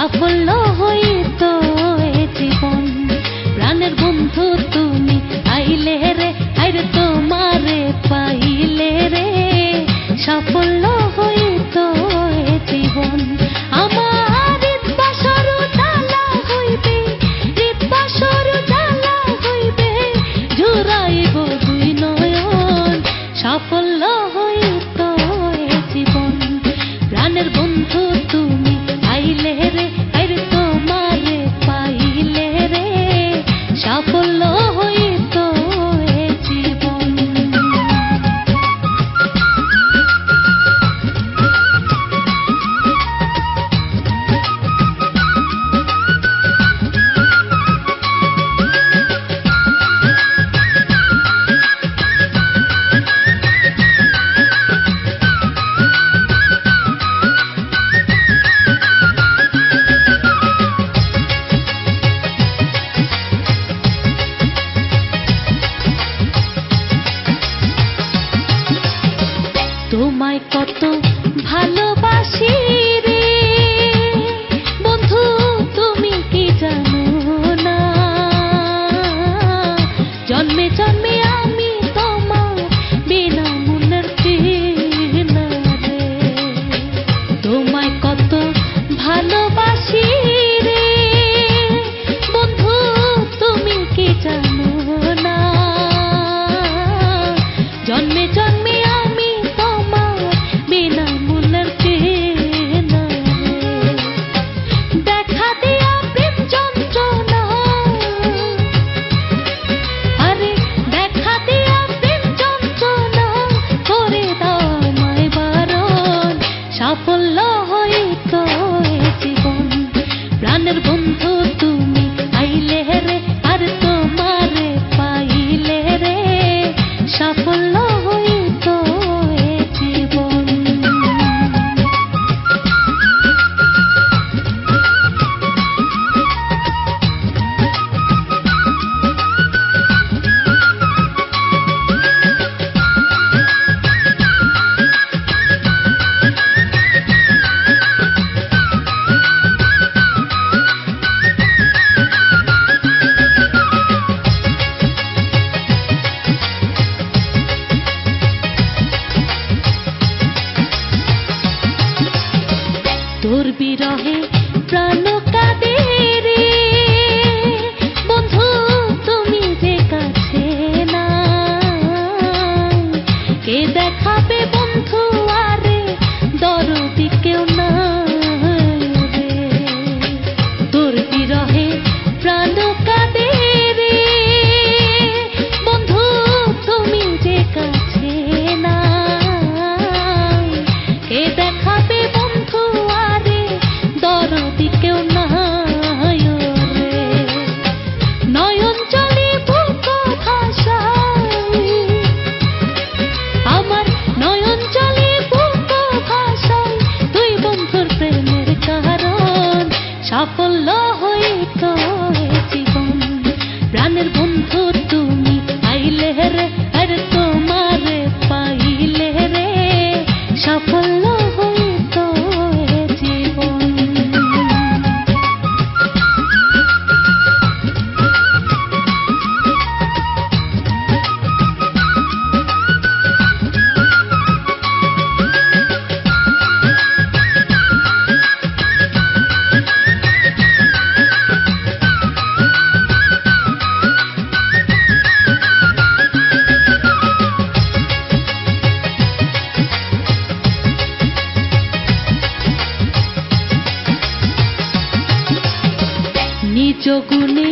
i Capolo así. তোর বিরহে প্রাণ কাঁদে রে। বন্ধু তুমি যে কাছে না কে দেখাবে the. con